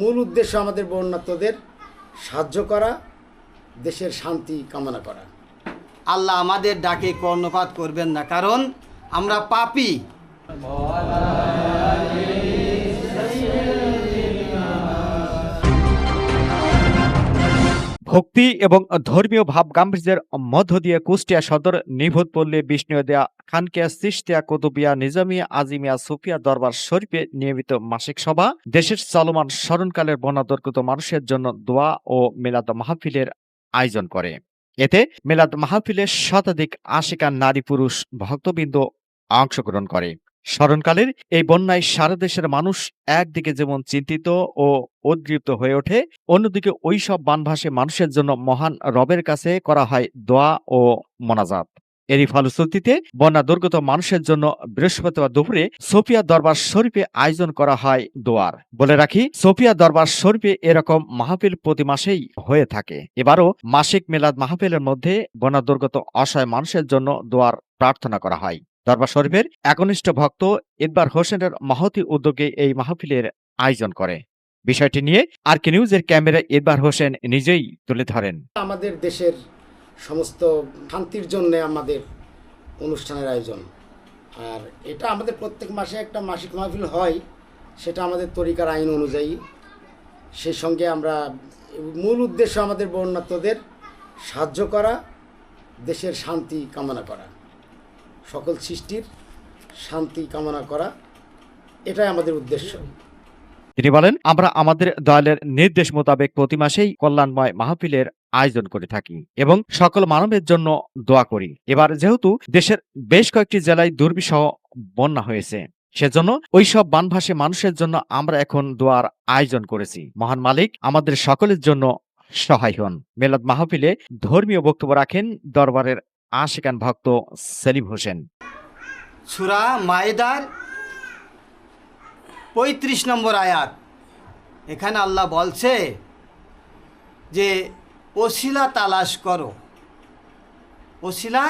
মূল উদ্দেশ্য আমাদের বন্যাত্মদের সাহায্য করা, দেশের শান্তি কামনা করা। আল্লাহ আমাদের ডাকে কর্ণপাত করবেন না, কারণ আমরা পাপী। ভক্তি এবং ধর্মীয় ভাব গাম্ভীর্যের মধ্য দিয়ে কুষ্টিয়া সদর নিভূত পল্লী বিষ্ণু দেয়া খানকিয়া সিস্তিয়া কুতুবিয়া নিজামিয়া আজিমিয়া সুফিয়া দরবার শরীফে নিয়মিত মাসিক সভা, দেশের চলমান স্মরণকালের বনাদর্কত মানুষের জন্য দোয়া ও মিলাদ মাহফিলের আয়োজন করে। এতে মিলাদ মাহফিলের শতাধিক আশিকা নারী পুরুষ ভক্তবৃন্দ অংশগ্রহণ করে। স্মরণকালের এই বন্যায় সারা দেশের মানুষ একদিকে যেমন চিন্তিত ও উদ্দীপ্ত হয়ে ওঠে, অন্যদিকে ওই সব বানভাসী মানুষের জন্য মহান রবের কাছে করা হয় দোয়া ও মোনাজাত। এরই ফলশ্রুতিতে বন্যা দুর্গত মানুষের জন্য বৃহস্পতিবার দুপুরে সোফিয়া দরবার শরীফে আয়োজন করা হয় দোয়ার। বলে রাখি, সোফিয়া দরবার শরীফে এরকম মাহফিল প্রতি মাসেই হয়ে থাকে। এবারও মাসিক মেলাদ মাহফিলের মধ্যে বন্যা দুর্গত অসহায় মানুষের জন্য দোয়ার প্রার্থনা করা হয়। দরবার শরীফের একনিষ্ঠ ভক্ত ইকবার হোসেনের মাহতি উদ্যোগে এই মাহফিলের আয়োজন করে। বিষয়টি নিয়ে আর কে নিউজের ক্যামেরায় ইকবার হোসেন নিজেই তুলে ধরেন। আমাদের দেশের সমস্ত শান্তির জন্য আমাদের অনুষ্ঠানের আয়োজন। আর এটা আমাদের প্রত্যেক মাসে একটা মাসিক মাহফিল হয়, সেটা আমাদের তরিকার আইন অনুযায়ী। সেই সঙ্গে আমরা মূল উদ্দেশ্য আমাদের বন্যাত্মদের সাহায্য করা, দেশের শান্তি কামনা করা। সকল সৃষ্টির শান্তি কামনা করা, এটাই আমাদের উদ্দেশ্য। তিনি বলেন, আমরা আমাদের দলের নির্দেশ মোতাবেক প্রতি মাসেই কল্যাণময় মাহফিলের আয়োজন করে থাকি এবং সকল মানবের জন্য দোয়া করি। এবার যেহেতু দেশের বেশ কয়েকটি জেলায় দুর্বিষহ বন্যা হয়েছে, সেজন্য ওইসব বানভাসী মানুষের জন্য আমরা এখন দোয়ার আয়োজন করেছি। মহান মালিক আমাদের সকলের জন্য সহায় হন। মেলাদ মাহফিলে ধর্মীয় বক্তব্য রাখেন দরবারের আশিকান ভক্ত সেলিম হোসেন। সুরা মায়েদার পঁয়ত্রিশ নম্বর আয়াত। এখানে আল্লাহ বলছে যে, ওসিলা তালাশ করো। ওসিলা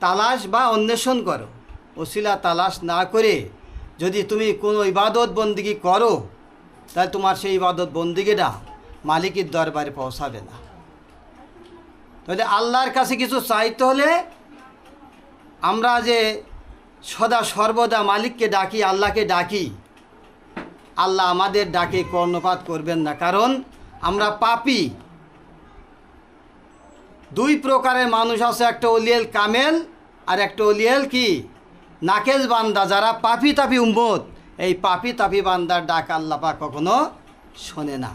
তালাশ বা অন্বেষণ করো। ওসিলা তালাশ না করে যদি তুমি কোনো ইবাদত বন্দিগি করো, তাহলে তোমার সেই ইবাদত বন্দিগিটা মালিকের দরবারে পৌঁছাবে না। তাহলে আল্লাহর কাছে কিছু চাইতে হলে আমরা যে সদা সর্বদা মালিককে ডাকি, আল্লাহকে ডাকি, আল্লাহ আমাদের ডাকে, কর্ণপাত করবেন না। কারণ আমরা পাপি। দুই প্রকারের মানুষ আছে, একটা অলিয়েল কামেল আর একটা অলিয়েল কি? নাকেজ বান্দা, যারা পাপি তাপি উম্মত, এই পাপি তাপি বান্দার ডাক আল্লাহ পাক কখনো শোনে না।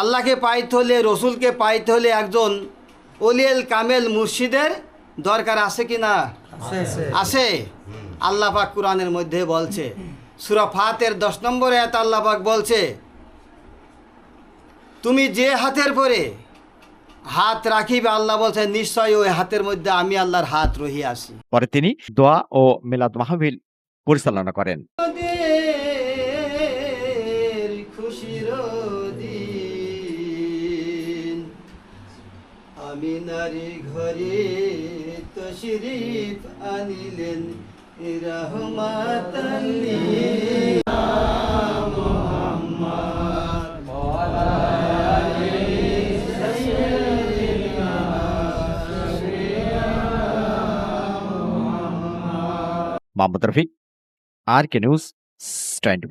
আল্লাহকে পাইতে হলে, রসুলকে পাইতে হলে একজন অলিয়েল কামেল মুর্শিদের দরকার আছে কি না? আছে আল্লাহ পাক কোরআনের মধ্যে বলছে। সুরা ফাতের দশ নম্বরে এত আল্লাহ পাক বলছে তুমি যে হাতের পরে হাত রাখিবে আল্লাহ বলছে নিশ্চয় ওই হাতের মধ্যে আমি আল্লাহর হাত রহি আসি পরে তিনি দোয়া ও মিলাদ মাহফিল পরিচালনা করেন। নারী ঘরে তশরিফ আনিলেন। Rahmatalli Mohammad Rafiq R K news twenty